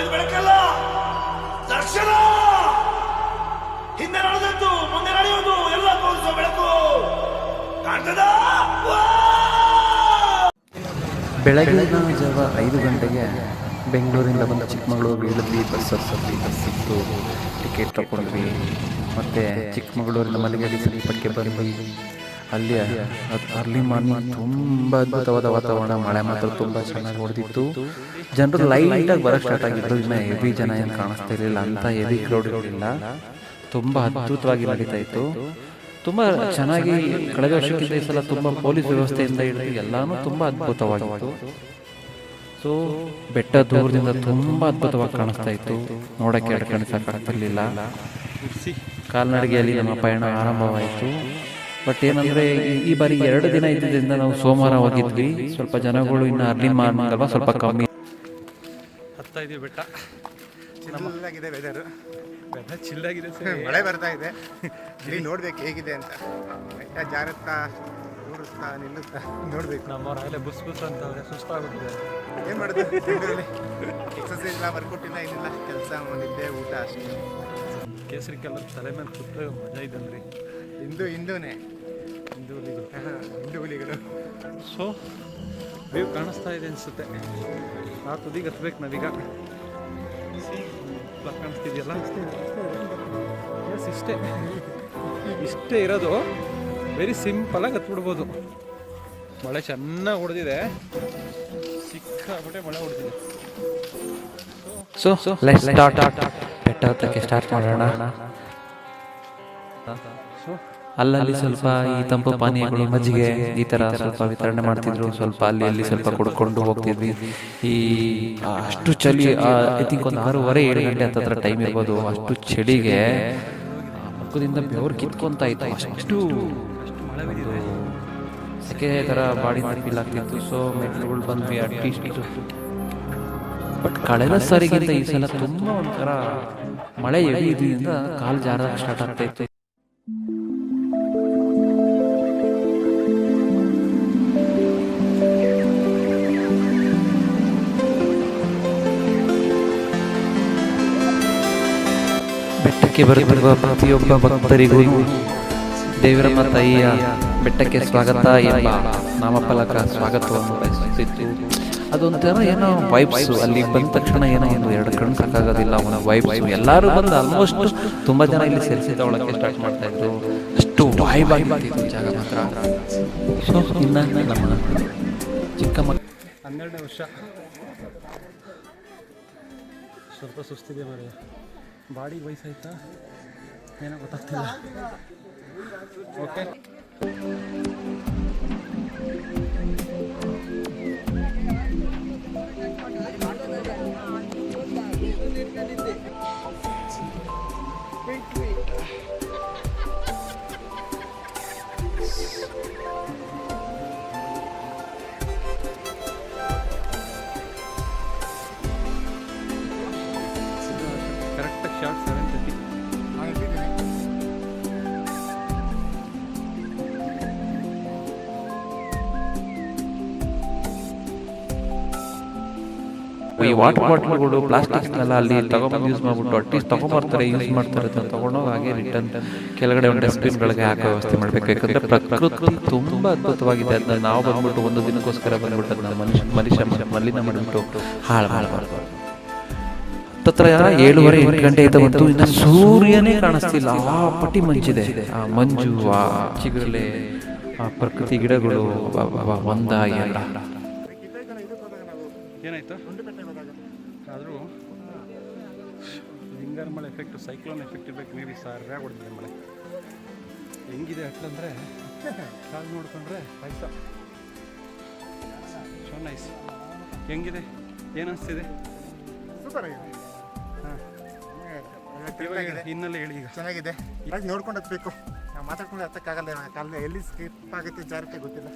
ಇದು ಬೆಳಕಲ್ಲ. ದರ್ಶನ! ಹಿಂದೆ ನಡೆದದ್ದು, ಮುಂದೆ ನಡೆಯುವುದು, ಎಲ್ಲ ತೋರಿಸುವ ಬೆಳಕು. ಕಾಣ್ತದ? ಬೆಳಗಿನ ಜಾವ ಐದು ಗಂಟೆಗೆ ಬೆಂಗಳೂರಿಂದ ಬಂದು ಚಿಕ್ಕಮಗಳೂರು ಇಳಿದ್ವಿ ಬಸ್ ಹತ್ತಿ ಬಸ್ ಸಿಕ್ತು ಟಿಕೆಟ್ ತಗೊಂಡ್ವಿ ಮತ್ತು ಚಿಕ್ಕಮಗಳೂರಿನ ಮಲಗಡಿ ಸಮೀಪಕ್ಕೆ ಬಂದ್ವಿ. ಅಲ್ಲಿ ಅರ್ಲಿ ಮಾರ್ನಿಂಗ್ ತುಂಬ ಅದ್ಭುತವಾದ ವಾತಾವರಣ, ಮಳೆ ಮಾತ್ರ ತುಂಬ ಚೆನ್ನಾಗಿ ಹೊಡೆದಿತ್ತು. ಜನರು ಲೈಟಾಗಿ ಬರೋಕ್ಕೆ ಸ್ಟಾರ್ಟ್ ಆಗಿದ್ರು. ಇನ್ನು ಹೆವಿ ಜನ ಏನು ಕಾಣಿಸ್ತಾ ಇರಲಿಲ್ಲ ಅಂತ ಹೆವಿ ಕ್ರೌಡ್ ಇರಲಿಲ್ಲ. ತುಂಬಾ ಅದ್ಭುತವಾಗಿ ನಡೀತಾ ಇತ್ತು. ತುಂಬ ಚೆನ್ನಾಗಿ ಕಳೆದ ವರ್ಷಕ್ಕಿಂತ ಈ ಸಲ ತುಂಬ ಪೊಲೀಸ್ ವ್ಯವಸ್ಥೆಯಿಂದ ಹಿಡಿದು ಎಲ್ಲಾನು ತುಂಬ ಅದ್ಭುತವಾಗಿತ್ತು. ಸೊ ಬೆಟ್ಟ ದೂರದಿಂದ ತುಂಬ ಅದ್ಭುತವಾಗಿ ಕಾಣಿಸ್ತಾ ಇತ್ತು. ನೋಡಕ್ಕೆ ಎರಡು ಕಣ್ಣು ಸಾಕಾಗ್ತಿರ್ಲಿಲ್ಲ. ಕಾಲ್ನಡಿಗೆಯಲ್ಲಿ ನಮ್ಮ ಪಯಣ ಆರಂಭವಾಯಿತು. ಬಟ್ ಏನಂದ್ರೆ ಈ- ಬಾರಿ ಎರಡು ದಿನ ಇದ್ದಿದ್ದರಿಂದ ನಾವು ಸೋಮವಾರ ಹೋಗಿದ್ವಿ. ಸ್ವಲ್ಪ ಜನಗಳು ಇನ್ನು ಅರ್ಲಿ ಮಾರ್ನಿಂಗ್ ಅಲ್ವಾ? ಸ್ವಲ್ಪ ಕಮ್ಮಿ. ಹತ್ತಾ ಇದೀವಿ ಬೆಟ್ಟ ಚಿಲ್ಲಾಗಿದೆ ವೆದರ್ ವೆದರ್ ಚಿಲ್ಲಾಗಿದೆ ಸರ್. ಮಳೆ ಬರ್ತಾ ಇದೆ. ಇಲ್ಲಿ ನೋಡ್ಬೇಕು ಹೇಗಿದೆ ಅಂತ. ಬೆಟ್ಟ ಜಾರುತ್ತಾ ಊರುತ್ತಾ ನಿಲ್ಲುತ್ತಾ ನೋಡ್ಬೇಕು. ನಮ್ಮ ಆಗಲೇ ಬುಸ್ ಬುಸ್ ಅಂತ ಸುಸ್ತಾಗುತ್ತೆ ಏನ್ ಮಾಡುದು? ಎಕ್ಸಸೈಸ್ ಎಲ್ಲ ವರ್ಕೌಟ್ ಇಲ್ಲ ಏನಿಲ್ಲ. ಕೆಲಸ ನಿದ್ದೆ ಊಟ ಅಷ್ಟೇ. ಕೇಸರಿ ಕಲರ್ ತಲೆ ಮೇಲೆ ಕುತ್ತ ಮಜಾ ಇದ್ದಂದ್ರಿ ಹಿಂದೂ ಹಿಂದೂನೇ ಹಿಂದೂ ಹುಲಿಗಳು ಹಿಂದೂ ಹುಲಿಗಳು ಸೊ ವ್ಯೂ ಕಾಣಿಸ್ತಾ ಇದೆ ಅನಿಸುತ್ತೆ. ಆ ತುದಿಗೆ ಹತ್ಬೇಕು ನಾವೀಗ. ಕಾಣಿಸ್ತಿದೆಯಲ್ಲ? ಎಸ್ ಇಷ್ಟೇ. ಇಷ್ಟೇ ಇರೋದು. ವೆರಿ ಸಿಂಪಲಾಗಿ ಹತ್ಬಿಡ್ಬೋದು ಮಳೆ ಚೆನ್ನಾಗಿ ಹೊಡೆದಿದೆ. ಸಿಕ್ಕಾಪಟ್ಟೆ ಮಳೆ ಹೊಡೆದಿದೆ. ಸೊ ಸೊ ಲೆಟ್ ಸ್ಟಾರ್ಟ್ ಬೆಟ್ಟ ಹತ್ತಕ್ಕೆ ಸ್ಟಾರ್ಟ್ ಮಾಡೋಣ. ಅಲ್ಲಲ್ಲಿ ಸ್ವಲ್ಪ ಈ ತಂಪು ಪಾನೀಯಗಳು ಮಜ್ಜಿಗೆ ಈ ತರ ಸ್ವಲ್ಪ ವಿತರಣೆ ಮಾಡ್ತಿದ್ರು. ಸ್ವಲ್ಪ ಅಲ್ಲಿ ಅಲ್ಲಿ ಸ್ವಲ್ಪ ಕುಡ್ಕೊಂಡು ಹೋಗ್ತಿದ್ವಿ. ಈ ಅಷ್ಟು ಚಳಿ ಐ ತಿಂಕ್ ಒಂದು ಆರೂವರೆ ಏಳು ಗಂಟೆ ಹತ್ರ ಟೈಮ್ ಇರ್ಬೋದು. ಅಷ್ಟು ಚಳಿಗೆ ಮುಖದಿಂದ ಬೆವರು ಕಿತ್ಕೊಂತ ಇತ್ತು. ಅಷ್ಟು ಸೆಕೆ ಥರ ಬಾಡಿ ಫೀಲ್ ಆಗ್ತಿತ್ತು. ಸೊ ಮೆಟ್ಲುಗಳು ಬಂದ್ವಿ ಅಟ್ಲೀಸ್ಟ್ ಬಟ್ ಕಳೆದ ಸಾರಿಗಿಂತ ಈ ಸಲ ತುಂಬ ಒಂಥರ ಮಳೆ ಎಳಿ ಇದರಿಂದ ಕಾಲು ಜಾರ ಸ್ಟಾರ್ಟ್ ಆಗ್ತಾ ಇತ್ತು. ಬೆಟ್ಟಕ್ಕೆ ಬರುತ್ತಿರುವ ಪ್ರತಿಯೊಬ್ಬ ಭಕ್ತರಿಗೂ ದೇವರಮ್ಮ ತಾಯಿಯ ಬೆಟ್ಟಕ್ಕೆ ಸ್ವಾಗತ ಎಂಬ ನಾಮಫಲಕ ಸ್ವಾಗತವನ್ನು ಬಯಸುತ್ತಿತ್ತು ಅದೊಂಥರ ಏನೋ ವೈಬ್ಸ್ ಅಲ್ಲಿ ಬಂದ ತಕ್ಷಣ ಏನೋ ಒಂದು ಎರಡು ಕಣ್ಣು ಸಾಕಾಗೋದಿಲ್ಲ, ಅವನ ವೈಬ್ಸ್ ಎಲ್ಲರೂ ಬಂದು ಆಲ್ಮೋಸ್ಟ್ ತುಂಬ ಜನ ಇಲ್ಲಿ ಸೇರಿಸಿದ ತಗೊಳಕ್ಕೆ ಸ್ಟಾರ್ಟ್ ಮಾಡ್ತಾ ಇದ್ರು. ಅಷ್ಟು ವೈಬ್ ಆಗಿತ್ತು ಜಾಗ ಮಾತ್ರ. ಸೊ ನಮ್ಮ ಚಿಕ್ಕ ಮಕ್ಕ ಹನ್ನೆರಡನೇ ವರ್ಷ. ಸ್ವಲ್ಪ ಸುಸ್ತಿದೆ ಮರೆ ಬಾಡಿಗೆ ವಯಸ್ಸಾಯ್ತಾ ಏನೋ ಗೊತ್ತಾಗ್ತಿಲ್ಲ. ಓಕೆ ಈ ವಾಟರ್ ಬಾಟ್ಲ್ಗಳು ಪ್ಲಾಸ್ಟಿಕ್ನೆಲ್ಲ ಅಲ್ಲಿ ತಗೊಂಬಂದು ಯೂಸ್ ಮಾಡ್ಬಿಟ್ಟು ಅಟ್ಲೀಸ್ಟ್ ತಗೊಂಬರ್ತಾರೆ ಯೂಸ್ ಮಾಡ್ತಾರೆ ಅಂತ ತಗೊಂಡೋಗಿ ಹಾಗೆ ರಿಟರ್ನ್ ಕೆಳಗಡೆ ಒಂದು ಡಸ್ಟ್ಬಿನ್ಗಳಿಗೆ ಹಾಕೋ ವ್ಯವಸ್ಥೆ ಮಾಡಬೇಕು. ಯಾಕಂದ್ರೆ ಪ್ರಕೃತಿ ತುಂಬ ಅದ್ಭುತವಾಗಿದೆ. ಅದನ್ನ ನಾವು ಬಂದ್ಬಿಟ್ಟು ಒಂದು ದಿನಕ್ಕೋಸ್ಕರ ಬಂದ್ಬಿಟ್ಟು ಅದನ್ನ ಮನುಷ್ಯ ಮನುಷ್ಯ ಮಲಿನ ಮಾಡಿಬಿಟ್ಟು ಹಾಳು ಮಾಡಬಾರ್ದು. ಹತ್ತತ್ರ ಏಳುವರೆ ಎಂಟು ಗಂಟೆ ಆಯ್ತಾ ಬಂತು ಇನ್ನು ಸೂರ್ಯನೇ ಕಾಣಿಸ್ತಿಲ್ಲ. ಆ ಪಟ್ಟಿ ಮಂಜಿದೆ ಆ ಮಂಜು ಆ ಚಿಗುರಲೆ ಆ ಪ್ರಕೃತಿ ಗಿಡಗಳು ಒಂದ ಎರಡ ಏನಾಯ್ತು? ಆದರೂ ಹಿಂಗಾರು ಮಳೆ ಎಫೆಕ್ಟ್ ಸೈಕ್ಲೋನ್ ಎಫೆಕ್ಟ್ ಇರ್ಬೇಕು ಮೇ ಬಿ ಸರಿಯಾಗಿ ಹೊಡೆದಿದೆ ಮಳೆ. ಹೆಂಗಿದೆ ಅಟ್ಲಂದ್ರೆ ಕಾಲು ನೋಡ್ಕೊಂಡ್ರೆ ಆಯ್ತ? ಸೊ ನೈಸ್ ಹೆಂಗಿದೆ? ಏನು ಅನಿಸ್ತಿದೆ? ಸೂಪರ್ ಆಗಿದೆ ಹಾಂ ಹಿನ್ನೆಲೆ ಹೇಳಿ ಈಗ. ಚೆನ್ನಾಗಿದೆ. ಇವಾಗ ನೋಡ್ಕೊಂಡು ಹತ್ಬೇಕು. ನಾವು ಮಾತಾಡ್ಕೊಂಡು ಹತ್ತಕ್ಕಾಗಲ್ಲ ಕಾಲ ಎಲ್ಲಿ ಸ್ಕಿಪ್ ಆಗುತ್ತೆ ಜಾರಕ್ಕೆ ಗೊತ್ತಿಲ್ಲ.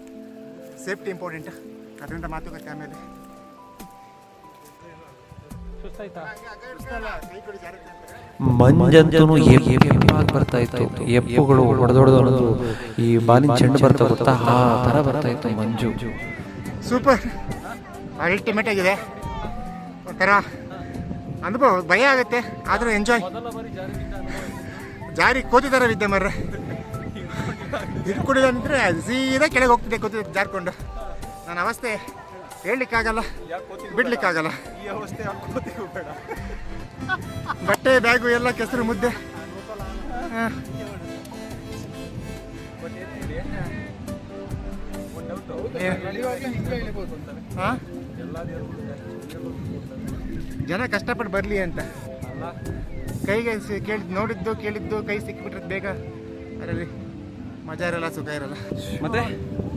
ಸೇಫ್ಟಿ ಇಂಪಾರ್ಟೆಂಟ್ ಅದರಿಂದ ಮಾತುಕತೆ ಆಮೇಲೆ. ಮಂಜಂತೂ ಎಪ್ಪಾಗಿ ಬರ್ತಾ ಇತ್ತು. ಎಪ್ಪುಗಳು ಹೊಡೆದೊಡೆದು ಅನ್ನೋದು ಈ ಬಾಲಿನ ಚೆಂಡು ಬರ್ತಾ ಗೊತ್ತಾ? ಆ ತರ ಬರ್ತಾ ಇತ್ತು ಮಂಜು. ಸೂಪರ್. ಅಲ್ಟಿಮೇಟ್ ಆಗಿದೆ. ಒಂಥರ ಅನುಭವ ಭಯ ಆಗುತ್ತೆ ಆದರೂ ಎಂಜಾಯ್ ಜಾರಿ ಕೋತಿ ಥರ ವಿದ್ಯೆ ಮರ್ರೆ. ಇದು ಅಂದರೆ ಸೀದಾ ಕೆಳಗೆ ಹೋಗ್ತಿದ್ದೆ ಕೂತಿದ್ದೆ ಜಾರ್ಕೊಂಡು. ನನ್ನ ಅವಸ್ಥೆ ಹೇಳಲಿಕ್ಕಾಗಲ್ಲ. ಬಿಡ್ಲಿಕ್ಕಾಗಲ್ಲ. ಈ ಅವಸ್ಥೆ ಬೇಡ? ಬಟ್ಟೆ ಬ್ಯಾಗು ಎಲ್ಲ ಕೆಸರು ಮುದ್ದೆ? ಜನ ಕಷ್ಟಪಟ್ಟು ಬರಲಿ ಅಂತ. ಕೈಗೆ ಕೇಳಿದ್ ಕೇಳಿ ನೋಡಿದ್ದು ಕೇಳಿದ್ದು ಕೈ ಸಿಕ್ಕಿಬಿಟ್ರೆ ಬೇಗ. ಅದರಲ್ಲಿ ಮಜಾ ಇರಲ್ಲ ಸುಖ ಇರಲ್ಲ. ಮತ್ತೆ?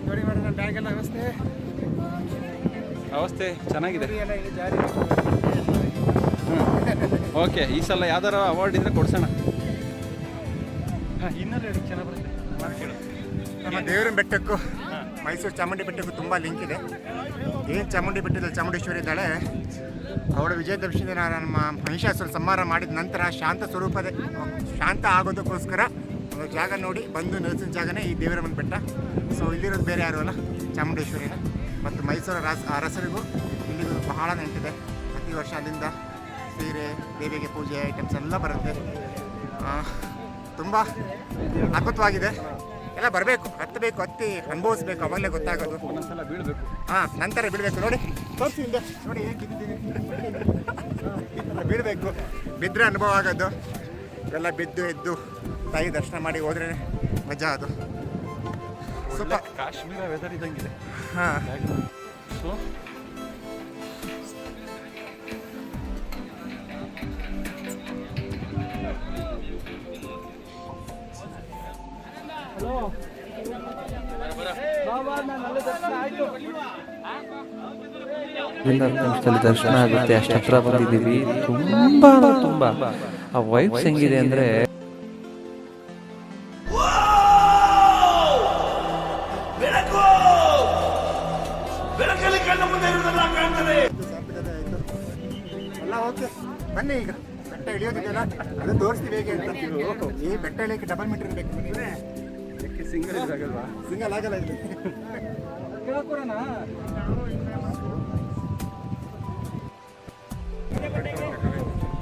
ನೋಡಿ ಮಾಡೋಣ ಬ್ಯಾಗ್ ಎಲ್ಲ ವ್ಯವಸ್ಥೆ. ಅವಸ್ಥೆ ಚೆನ್ನಾಗಿದೆ. ಎಲ್ಲ ಇಲ್ಲಿ ಜಾರಿ ಓಕೆ ಈ ಸಲ ಯಾವ್ದಾರ ಅವಾರ್ಡ್ ಇದ್ರೆ ಕೊಡ್ಸೋಣ. ಇನ್ನೊಂದು ಚೆನ್ನಾಗಿ ಬರುತ್ತೆ. ನಮ್ಮ ದೇವರ ಬೆಟ್ಟಕ್ಕೂ ಮೈಸೂರು ಚಾಮುಂಡಿ ಬೆಟ್ಟಕ್ಕೂ ತುಂಬ ಲಿಂಕ್ ಇದೆ. ಏನು ಚಾಮುಂಡಿ ಬೆಟ್ಟದಲ್ಲಿ ಚಾಮುಂಡೇಶ್ವರಿ ಇದ್ದಾಳೆ ಅವಳ ವಿಜಯದಶಮಿಯಿಂದ ನಾನು ನಮ್ಮ ಮಹಿಷಾಸುರ ಸಂಹಾರ ಮಾಡಿದ ನಂತರ ಶಾಂತ ಸ್ವರೂಪದ ಶಾಂತ ಆಗೋದಕ್ಕೋಸ್ಕರ ಒಂದು ಜಾಗ ನೋಡಿ ಬಂದು ನೆಲೆಸಿದ ಜಾಗನೇ ಈ ದೇವರಮ್ಮನ ಮನೆ ಬೆಟ್ಟ. ಸೊ ಇಲ್ಲಿರೋದು ಬೇರೆ ಯಾರು ಅಲ್ಲ ಚಾಮುಂಡೇಶ್ವರಿನ. ಮತ್ತು ಮೈಸೂರು ರಾಜ ಅರಸರಿಗೂ ಇಲ್ಲಿಗೂ ಬಹಳ ನೆಂಟಿದೆ ಪ್ರತಿ ವರ್ಷ ಅಲ್ಲಿಂದ ಸೀರೆ, ದೇವಿಗೆ ಪೂಜೆ ಐಟಮ್ಸ್ ಎಲ್ಲ ಬರುತ್ತೆ. ತುಂಬ ಅದ್ಭುತವಾಗಿದೆ. ಎಲ್ಲ ಬರಬೇಕು, ಹತ್ತಬೇಕು, ಹತ್ತಿ ಅನುಭವಿಸ್ಬೇಕು, ಅವಾಗಲೇ ಗೊತ್ತಾಗೋದು. ಹಾಂ, ನಂತರ ಬಿಡಬೇಕು ನೋಡಿ, ತೋರಿಸಿ ನೋಡಿ ಹೇಗೆ ಬೀಳಬೇಕು. ಬಿದ್ದರೆ ಅನುಭವ ಆಗೋದು. ಎಲ್ಲ ಬಿದ್ದು, ಎದ್ದು ತಾಯಿ ದರ್ಶನ ಮಾಡಿ ಹೋದ್ರೆ ಮಜಾ ಅದು. ಕಾಶ್ಮೀರ ವೆದರ್ ಇದ್ದಂಗಿದೆ. ಹಾಂ. ಸೊ ಹತ್ತು ನಿಮಿಷದಲ್ಲಿ ದರ್ಶನ ಆಗುತ್ತೆ ಅಷ್ಟು ಹತ್ರ ಬಂದಿದ್ದೀವಿ ತುಂಬಾ ತುಂಬ ತುಂಬಾ. ಆ ವೈಬ್ಸ್ ಹೆಂಗಿದೆ ಅಂದ್ರೆ ಬೆಟ್ಟ ಇಳಿಯೋದಿದೆಯಲ್ಲ ಅದು ತೋರಿಸ್ತೀವಿ ಹೇಗೆ ಅಂತ ಈ ಬೆಟ್ಟ ಇಳಿಯೋಕ್ಕೆ ಡಬಲ್ ಮೀಟರ್ ಬೇಕು ಸಿಂಗಲ್ ಆಗಲ್ವಾ? ಸಿಂಗಲ್ ಆಗಲ್ಲ ಇಲ್ಲಿ.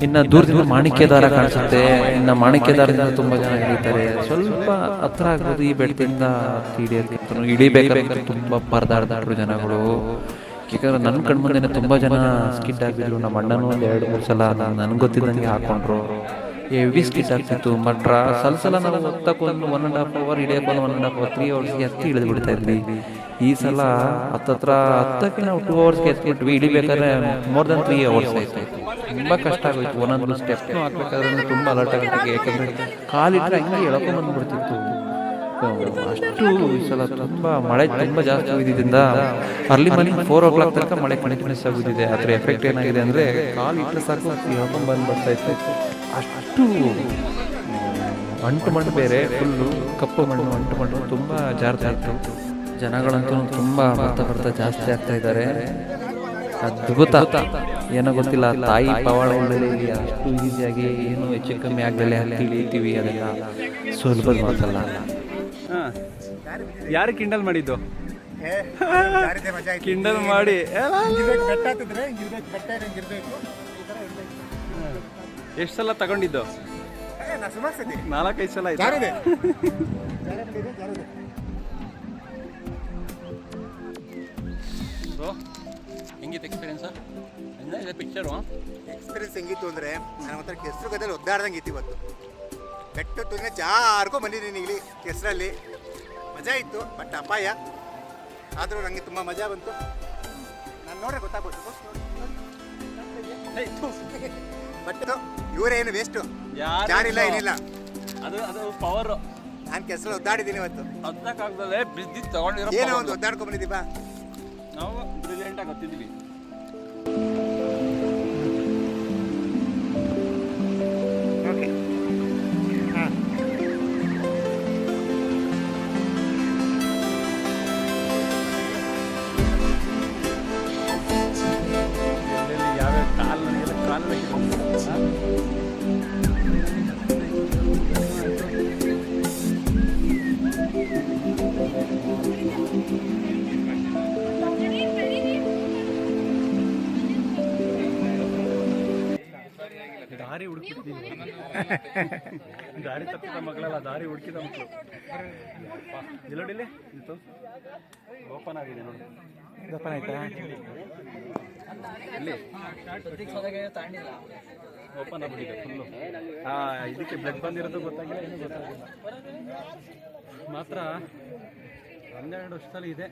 ಇನ್ನ ದೂರದಿಂದ ಮಾಣಿಕ್ಯದಾರ ಕಾಣಿಸುತ್ತೆ. ಇನ್ನ ಮಾಣಿಕ್ಯದಾರದಿಂದ ತುಂಬಾ ಜನ ಇಳಿತಾರೆ ಸ್ವಲ್ಪ ಹತ್ರ ಆಗ್ಬೋದು ಈ ಬೆಟ್ಟದಿಂದ ಇಳಿಯೋದಕ್ಕೆ ಇಳಿಬೇಕಾದ್ರೆ ತುಂಬಾ ಪರದಾಡ್ದಾಡ್ರು ಜನಗಳು. ಯಾಕಂದ್ರೆ ನನ್ನ ಕಣ್ಮುಂದೆನೆ ತುಂಬಾ ಜನ ಸ್ಕಿಟ್ ಆಗಿದ್ರು. ನಮ್ಮ ಅಣ್ಣನೂ ಒಂದು ಎರಡು, ಮೂರು ಸಲ ನನ್ಗೆ ಗೊತ್ತಿದ್ದಂಗೆ ಹಾಕೊಂಡ್ರು. ಹೆವಿ ಸ್ಕಿಟ್ ಆಗ್ತಿತ್ತು. ಮಟ್ರ ಸಲ ಸಲ ನಾವು ಹತ್ತಕ್ಕೊಂದು one and half hour ಹಿಡಿಯಕ್ಕೆ one and half hour three ಅವರ್ಸ್ಗೆ ಹತ್ತಿ ಇಳಿದು ಬಿಡ್ತಾ ಇದ್ವಿ. ಈ ಸಲ ಹತ್ತತ್ರ ಹತ್ತಕ್ಕೆ ನಾವು ಟೂ ಅವರ್ಸ್ಗೆ ಎತ್ಬಿಟ್ವಿ. ಇಳಿಬೇಕಾದ್ರೆ ಮೋರ್ ದನ್ ತ್ರೀ ಅವರ್ಸ್ ಆಯ್ತು. ತುಂಬಾ ಕಷ್ಟ ಆಗೋಯ್ತು. ಒಂದೊಂದು ಸ್ಟೆಪ್ನು ಹಾಕ್ಬೇಕಾದ್ರೆ ತುಂಬಾ ಅಲರ್ಟ್ ಆಗುತ್ತೆ. ಯಾಕಂದ್ರೆ ಕಾಲಿಟ್ರೆ ಹಂಗೆ ಬಂದ್ಬಿಡ್ತಿತ್ತು ಅಷ್ಟು ಈ ಸಲ ತುಂಬಾ ಮಳೆ ತುಂಬಾ ಜಾಸ್ತಿ ಆಗಿದ್ದರಿಂದ early morning four o'clock ತನಕ ಮಳೆ ಕಂಟಿನ್ಯೂಸ್ ಆಗುತ್ತಿದೆ ಅದ್ರ ಎಫೆಕ್ಟ್ ಏನಾಗಿದೆ ಅಂದ್ರೆ ಕಾಲು ಇಟ್ಟರೆ ಸಾಕು ಎಳ್ಕೊಂಡ್ ಬಂದು ಬರ್ತಾ ಇತ್ತು. ಅಷ್ಟು ಅಂಟು ಮಣ್ಣು ಬೇರೆ ಫುಲ್ಲು ಕಪ್ಪು ಮಣ್ಣು, ಅಂಟು ಮಣ್ಣು ತುಂಬಾ ಜಾರ್ತಾ ಇತ್ತು. ಜನಗಳಂತೂ ತುಂಬಾ ಬರ್ತಾ ಬರ್ತಾ ಜಾಸ್ತಿ ಆಗ್ತಾ ಇದ್ದಾರೆ. ಅದ್ಭುತ. ಏನೋ ಗೊತ್ತಿಲ್ಲ, ತಾಯಿ ಪವಾಡ ಇಲ್ಲದೆ ಅಷ್ಟು ಈಸಿಯಾಗಿ ಏನು ಹೆಚ್ಚು ಕಮ್ಮಿ ಆಗದಲ್ಲೇ ಅಲ್ಲಿ ಇಳಿತೀವಿ ಅದೆಲ್ಲ. ಸುಲಭದ ಮಾತಲ್ಲ. ಯಾರು ಕಿಂಡಲ್ ಮಾಡಿದ್ದು. ಕಿಂಡಲ್ ಮಾಡಿ. ಎಷ್ಟು ಸಲ ತಗೊಂಡಿದ್ದು? ನಾಲ್ಕೈದು ಸಲ ಆಯ್ತು? ಹೆಂಗಿತ್ತು ಎಕ್ಸ್ಪೀರಿಯನ್ಸ್ ಇದೆ ಪಿಕ್ಚರು ಎಕ್ಸ್ಪೀರಿಯನ್ಸ್ ಹೆಂಗಿತ್ತು ಅಂದರೆ ನನ್ನ ಹತ್ರ ಕೆಸರು ಗದಲ್ಲಿ ಒದ್ದಾಡ್ದಂಗೆ ಇತ್ತು ಇವತ್ತು. ಬೆಟ್ಟ ತುದಿನ ಜಾರ್ಗೂ ಬಂದಿದ್ದೀನಿ ಇಲ್ಲಿ ಕೆಸರಲ್ಲಿ. ಮಜಾ ಇತ್ತು ಬಟ್ ಅಪಾಯ. ಆದರೂ ನನಗೆ ತುಂಬ ಮಜಾ ಬಂತು. ನಾನು ನೋಡ್ರೆ ಗೊತ್ತಾಗ್ಬೋದು. ಬಟ್ ಇವರೇನು ವೇಸ್ಟು ಯಾರಿಲ್ಲ ಏನಿಲ್ಲ. ಅದು ಅದು ಪವರ್ ನಾನು ಕೆಲಸ ಒದ್ದಾಡಿದ್ದೀನಿ ಇವತ್ತು. ಹತ್ತಕ್ಕಾಗ್ದಲೆ ಬಿದ್ದಿದ್ದು ತಗೊಂಡಿರೋ ಏನೋ. ಒಂದು ಒದ್ದಾಡ್ಕೊಂಡ್ಬಂದಿದ್ದೀವಾ ನಾವು ಬ್ರಿಲಿಯಂಟಾಗಿ ಗೊತ್ತಿದ್ವಿ ಕಾಲು ನನಗೆಲ್ಲ ಕಾಲು ಬೇಕಿತ್ತು ದಾರಿ ತಪ್ಪಿದ ಮಕ್ಕಳಲ್ಲ ದಾರಿ ಹುಡುಕಿದ ಮಕ್ಕಳು ಇಲ್ಲೋಡಿಲಿ ಇದು ಓಪನ್ ಆಗಿದೆ ನೋಡಿ ಓಪನ್ ಆಯ್ತಾ ಇಲ್ಲಿ ಓಪನ್ ಆಗ್ಬಿಟ್ಟಿದೆ ಫುಲ್ಲು ಹಾಂ ಇದಕ್ಕೆ ಬ್ಲಡ್ ಬಂದಿರೋದು ಗೊತ್ತಾಗಿಲ್ಲ ಏನು ಗೊತ್ತಾಗಿಲ್ಲ. ಮಾತ್ರ ಹನ್ನೆರಡು ವರ್ಷದಲ್ಲಿ ಇದೆ.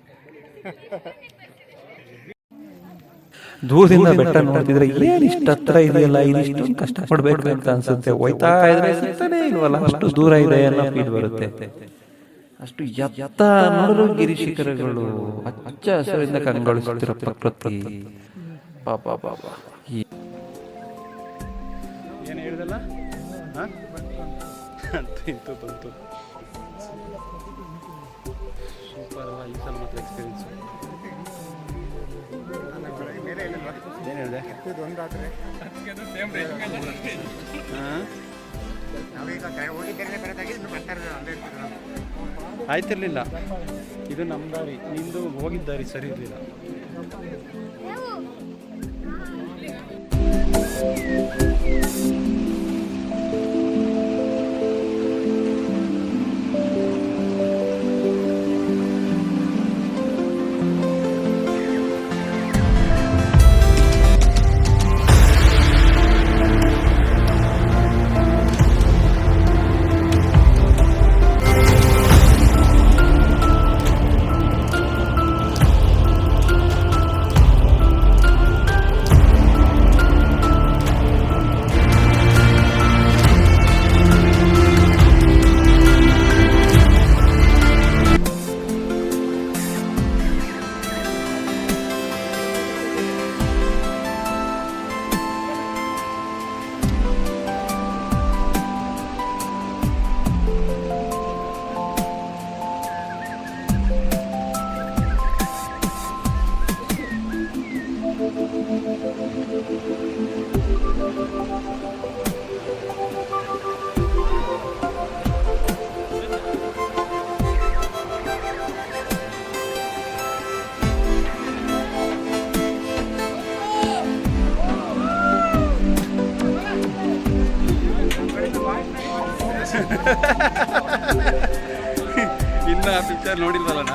ದೂರದಿಂದ ಬೆಟ್ಟ ನೋಡ್ತಿದ್ರೆ ಏನ್ ಇಷ್ಟ ಹತ್ರ ಇದೆಯಲ್ಲ ಇದಿಷ್ಟು ಕಷ್ಟ ಪಡ್ಬೇಕು ಅಂತ ಅನ್ಸುತ್ತೆ. ಹೋಯ್ತಾ ಇದ್ರೆ ಸಿಗ್ತಾನೆ ಇಲ್ವಲ್ಲ ಅಷ್ಟು ದೂರ ಇದೆ ಅನ್ನೋ ಫೀಲ್ ಬರುತ್ತೆ. ಅಷ್ಟು ಎತ್ತ ನೋಡಲು ಗಿರಿ ಶಿಖರಗಳು ಹಚ್ಚ ಹಸಿರಿಂದ ಕಂಗೊಳಿಸುತ್ತಿರೋ ಪ್ರಕೃತಿ. ಪಾಪ ಪಾಪ ಏನು ಹೇಳಿದಲ್ಲ? ಅಂತ ಬಂತು ಸೂಪರ್ ಅಲ್ಲ ಈ ಸಲ ಮಾತ್ರ ಎಕ್ಸ್ಪೀರಿಯನ್ಸ್ ಏನು ಹೇಳಿದೆ? ಹಾಂ? ಆಯ್ತಿರ್ಲಿಲ್ಲ. ಇದು ನಮ್ಮ ದಾರಿ. ನಿಂದು ಹೋಗಿದ್ದಾರಿ ಸರಿ ಇರಲಿಲ್ಲ. Música ಇನ್ನ ಆ ಪಿಕ್ಚರ್ ನೋಡಿಲ್ವಲ್ಲಣ್ಣ?